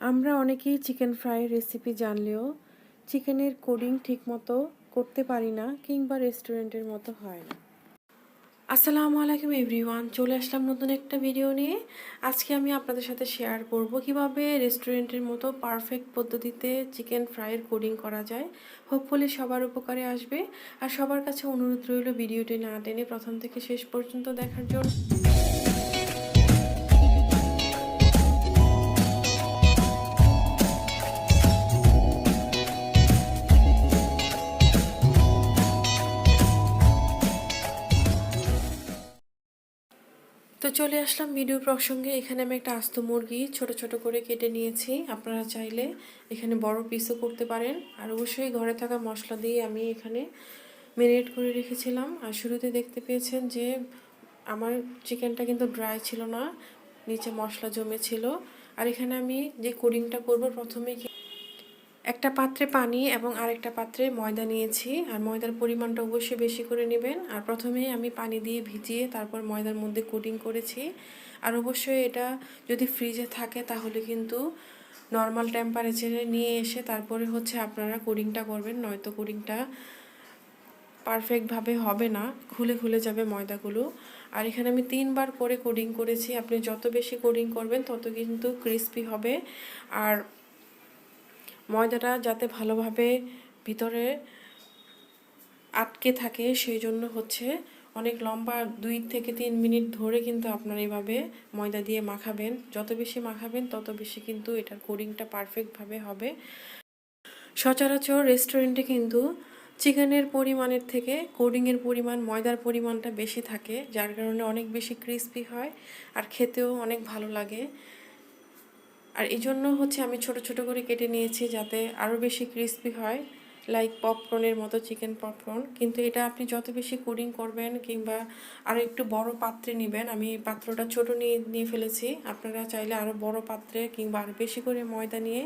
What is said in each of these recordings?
আমরা অনেকেই chicken fry recipe জানলেও চিকেনের কোডিং ঠিকমতো করতে পারি না কিংবা রেস্টুরেন্টের মতো হয় না। আসসালামু আলাইকুম এভরিওয়ান চলে আসলাম নতুন একটা ভিডিও নিয়ে। আজকে আমি আপনাদের সাথে শেয়ার করব কীভাবে রেস্টুরেন্টের মতো পারফেক্ট পদ্ধতিতে চিকেন ফ্রাইয়ের কোডিং করা যায়। হোপফুলি সবার উপকারে আসবে। আর সবার কাছে অনুরোধ রইল ভিডিওটি না টেনে প্রথম থেকে শেষ পর্যন্ত দেখার জন্য। তো চলে আসলাম ভিডিও প্রসঙ্গে। এখানে আমি একটা আস্ত মুরগি ছোট ছোট করে কেটে নিয়েছি। আপনারা চাইলে এখানে বড় পিসও করতে পারেন। আর অবশ্যই ঘরে থাকা মশলা দিয়ে আমি এখানে ম্যারিনেট করে রেখেছিলাম। আর শুরুতে দেখতে পেয়েছেন যে আমার চিকেনটা কিন্তু ড্রাই ছিল না, নিচে মশলা জমেছিল। আর এখানে আমি যে কোডিংটা করব প্রথমে একটা পাত্রে পানি এবং আরেকটা পাত্রে ময়দা নিয়েছি। আর ময়দার পরিমাণটা অবশ্যই বেশি করে নেবেন। আর প্রথমে আমি পানি দিয়ে ভিজিয়ে তারপর ময়দার মধ্যে কোটিং করেছি। আর অবশ্যই এটা যদি ফ্রিজে থাকে তাহলে কিন্তু নর্মাল টেম্পারেচারে নিয়ে এসে তারপরে হচ্ছে আপনারা কোডিংটা করবেন। নয়তো কোডিংটা পারফেক্টভাবে হবে না। খুলে খুলে যাবে ময়দাগুলো। আর এখানে আমি তিনবার করে কোডিং করেছি। আপনি যত বেশি কোডিং করবেন তত কিন্তু ক্রিস্পি হবে। আর ময়দাটা যাতে ভালোভাবে ভিতরে আটকে থাকে, সেই জন্য হচ্ছে অনেক লম্বা দুই থেকে তিন মিনিট ধরে কিন্তু আপনারা এইভাবে ময়দা দিয়ে মাখাবেন। যত বেশি মাখাবেন, তত বেশি কিন্তু এটার কোডিংটা পারফেক্টভাবে হবে। সচরাচর রেস্টুরেন্টে কিন্তু চিকেনের পরিমাণের থেকে কোডিংয়ের পরিমাণ, ময়দার পরিমাণটা বেশি থাকে, যার কারণে অনেক বেশি ক্রিস্পি হয় আর খেতেও অনেক ভালো লাগে। আর এই জন্য হচ্ছে আমি ছোট ছোট করে কেটে নিয়েছি যাতে আরও বেশি ক্রিস্পি হয় লাইক পপকর্নের মতো চিকেন পপকর্ন কিন্তু এটা আপনি যত বেশি কুডিং করবেন কিংবা আরও একটু বড় পাত্রে নেবেন, আমি পাত্রটা ছোট নিয়ে নিয়ে ফেলেছি। আপনারা চাইলে আরও বড় পাত্রে কিংবা আরও বেশি করে ময়দা নিয়ে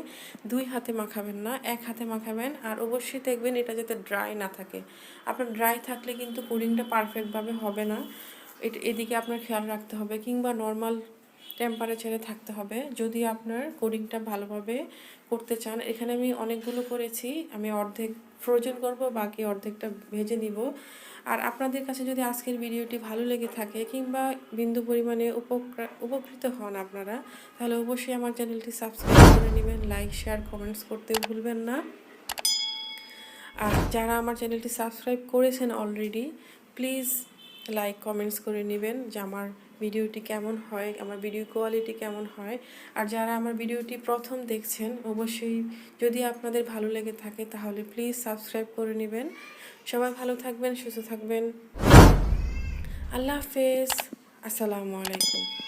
দুই হাতে মাখাবেন না, এক হাতে মাখাবেন। আর অবশ্যই দেখবেন এটা যাতে ড্রাই না থাকে। আপনার ড্রাই থাকলে কিন্তু কুডিংটা পারফেক্টভাবে হবে না। এদিকে আপনার খেয়াল রাখতে হবে। কিংবা নর্মাল টেম্পারেচারে থাকতে হবে। যদি আপনার কোডিংটা ভালোভাবে করতে চান, এখানে আমি অনেকগুলো করেছি। আমি অর্ধেক ফ্রোজেন করব, বাকি অর্ধেকটা ভেজে নিব। আর আপনাদের কাছে যদি আজকের ভিডিওটি ভালো লেগে থাকে কিংবা বিন্দু পরিমাণে উপকৃত হন আপনারা, তাহলে অবশ্যই আমার চ্যানেলটি সাবস্ক্রাইব করে নেবেন লাইক শেয়ার কমেন্টস করতে ভুলবেন না। আর যারা আমার চ্যানেলটি সাবস্ক্রাইব করেছেন অলরেডি প্লিজ লাইক কমেন্টস করে নেবেন যে আমার ভিডিওটি কেমন হয়, আমার ভিডিও কোয়ালিটি কেমন হয়। আর যারা আমার ভিডিওটি প্রথম দেখছেন, অবশ্যই যদি আপনাদের ভালো লেগে থাকে, তাহলে প্লিজ সাবস্ক্রাইব করে নেবেন। সবাই ভালো থাকবেন, সুস্থ থাকবেন। আল্লাহ হাফেজ। আসসালামু আলাইকুম।